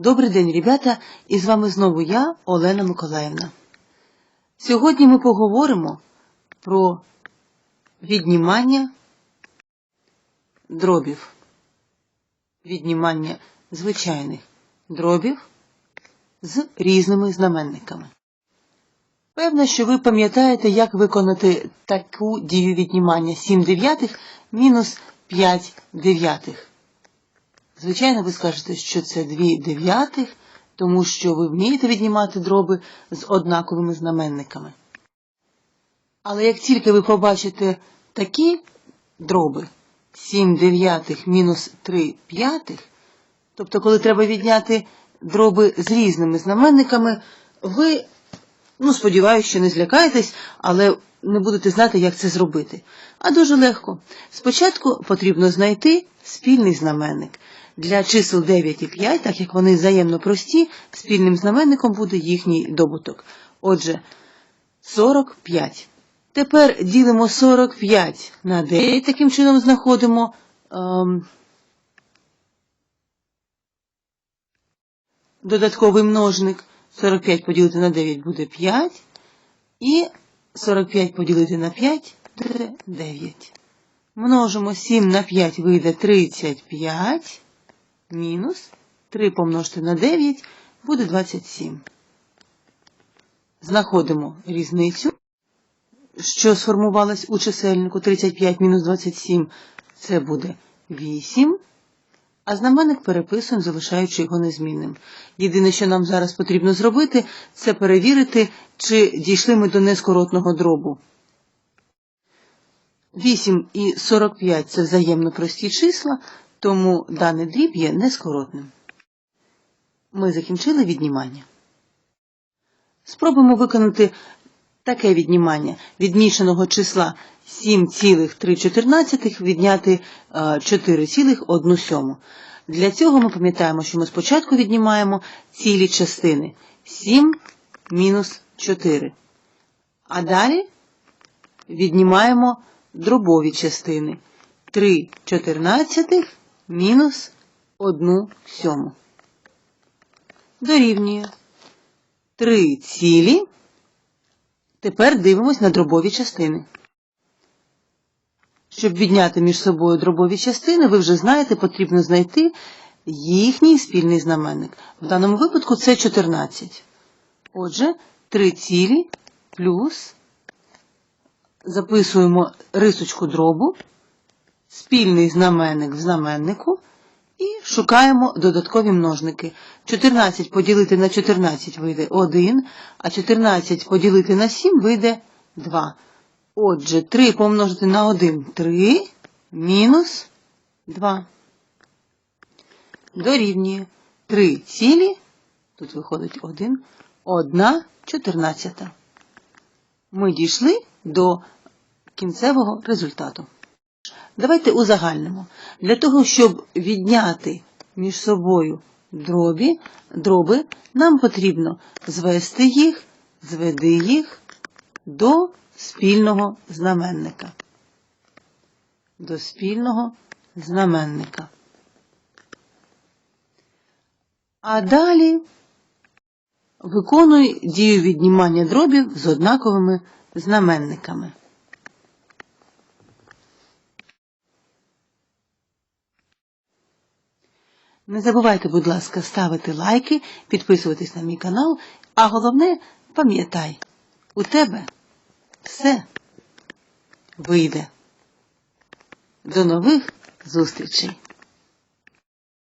Добрий день, ребята, і з вами знову я, Олена Миколаївна. Сьогодні ми поговоримо про віднімання дробів, віднімання звичайних дробів з різними знаменниками. Певно, що ви пам'ятаєте, як виконати таку дію віднімання 7 дев'ятих мінус 5 дев'ятих. Звичайно, ви скажете, що це 2 дев'ятих, тому що ви вмієте віднімати дроби з однаковими знаменниками. Але як тільки ви побачите такі дроби 7 дев'ятих мінус 3 п'ятих, тобто коли треба відняти дроби з різними знаменниками, ви, ну, сподіваюся, що не злякаєтесь, але не будете знати, як це зробити. А дуже легко. Спочатку потрібно знайти спільний знаменник. Для чисел 9 і 5, так як вони взаємно прості, спільним знаменником буде їхній добуток. Отже, 45. Тепер ділимо 45 на 9, таким чином знаходимо ем, додатковий множник. 45 поділити на 9 буде 5. І 45 поділити на 5 буде 9. Множимо 7 на 5 вийде 35. Мінус 3 помножити на 9 буде 27. Знаходимо різницю, що сформувалась у чисельнику 35 мінус 27. Це буде 8. А знаменник переписуємо, залишаючи його незмінним. Єдине, що нам зараз потрібно зробити, це перевірити, чи дійшли ми до нескоротного дробу. 8 і 45 це взаємно прості числа, тому даний дріб є нескоротним. Ми закінчили віднімання. Спробуємо виконати таке віднімання від мішаного числа 7,314 відняти 4,1 Для цього ми пам'ятаємо, що ми спочатку віднімаємо цілі частини 7 мінус 4. А далі віднімаємо дробові частини 3 чотирнадцятих мінус 1 сьому. Дорівнює 3 цілі. Тепер дивимось на дробові частини. Щоб відняти між собою дробові частини, ви вже знаєте, потрібно знайти їхній спільний знаменник. В даному випадку це 14. Отже, 3 цілі плюс записуємо рисочку дробу, спільний знаменник в знаменнику і шукаємо додаткові множники. 14 поділити на 14 вийде 1, а 14 поділити на 7 вийде 2. Отже, 3 помножити на 1 3 мінус 2. Дорівнює 3 цілі, тут виходить 1, 1 чотирнадцята. Ми дійшли до кінцевого результату. Давайте узагальнимо. Для того, щоб відняти між собою дробі, дроби, нам потрібно звести їх, зведи їх до спільного знаменника. До спільного знаменника. А далі виконуй дію віднімання дробів з однаковими знаменниками. Не забувайте, будь ласка, ставити лайки, підписуватись на мій канал, а головне, пам'ятай, у тебе все вийде. До нових зустрічей!